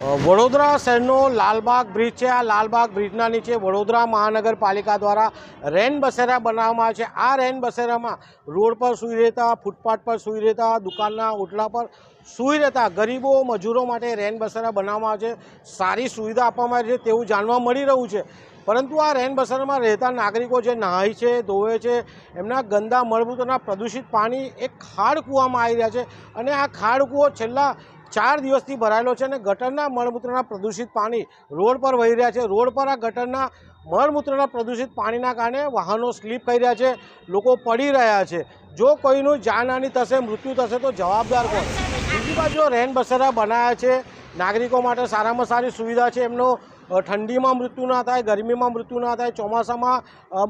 વડોદરા શહેરનો લાલબાગ બ્રિજ છે. આ લાલબાગ બ્રિજના નીચે વડોદરા મહાનગરપાલિકા દ્વારા રેન બસેરા બનાવવામાં આવે છે. આ રેન બસેરામાં રોડ પર સૂઈ રહેતા, ફૂટપાથ પર સૂઈ રહેતા, દુકાનના ઓટલા પર સૂઈ રહેતા ગરીબો, મજૂરો માટે રેન બસેરા બનાવવામાં આવે છે. સારી સુવિધા આપવામાં આવે છે તેવું જાણવા મળી રહ્યું છે. પરંતુ આ રેન બસેરામાં રહેતા નાગરિકો જે નહાય છે, ધોવે છે, એમના ગંદા મળભૂતોના પ્રદૂષિત પાણી એક ખાડ કૂવામાં આવી રહ્યા છે. અને આ ખાડ કૂવો છેલ્લા ચાર દિવસથી ભરાયેલો છે અને ગટરના મળમૂત્રના પ્રદૂષિત પાણી રોડ પર વહી રહ્યા છે. રોડ પર આ ગટરના મળમૂત્રના પ્રદૂષિત પાણીના કારણે વાહનો સ્લીપ કરી રહ્યા છે. લોકો પડી રહ્યા છે. જો કોઈનું જાનહાની થશે, મૃત્યુ થશે, તો જવાબદાર કોણ? બીજી બાજુ રેન બસેરા બનાવ્યા છે. નાગરિકો માટે સારામાં સારી સુવિધા છે. એમનો ઠંડીમાં મૃત્યુ ના થાય, ગરમીમાં મૃત્યુ ના થાય, ચોમાસામાં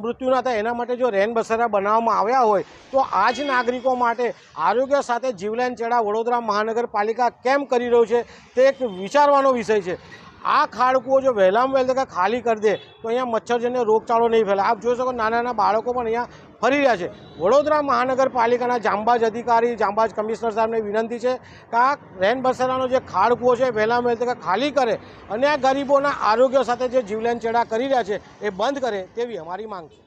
મૃત્યુ ના થાય, એના માટે જો રેન બસેરા બનાવવામાં આવ્યા હોય, તો આ જ નાગરિકો માટે આરોગ્ય સાથે જીવલેણ ચેડા વડોદરા મહાનગરપાલિકા કેમ કરી રહ્યું છે તે એક વિચારવાનો વિષય છે. આ ખાડકુઓ જો વહેલામાં વહેલી તકે ખાલી કરી દે, તો અહીંયા મચ્છરજન્ય રોગચાળો નહીં ફેલાય. આપ જોઈ શકો નાના નાના બાળકો પણ અહીંયા ફરી રહ્યા છે. વડોદરા મહાનગરપાલિકાના જાંબાજ અધિકારી જાંબાજ કમિશનર સાહેબને વિનંતી છે કે આ રેન બસેરાનો જે ખાડકુઓ છે વહેલામાં વહેલી તકે ખાલી કરે અને આ ગરીબોના આરોગ્ય સાથે જે જીવલેણ ચેડા કરી રહ્યા છે એ બંધ કરે તેવી અમારી માંગ છે.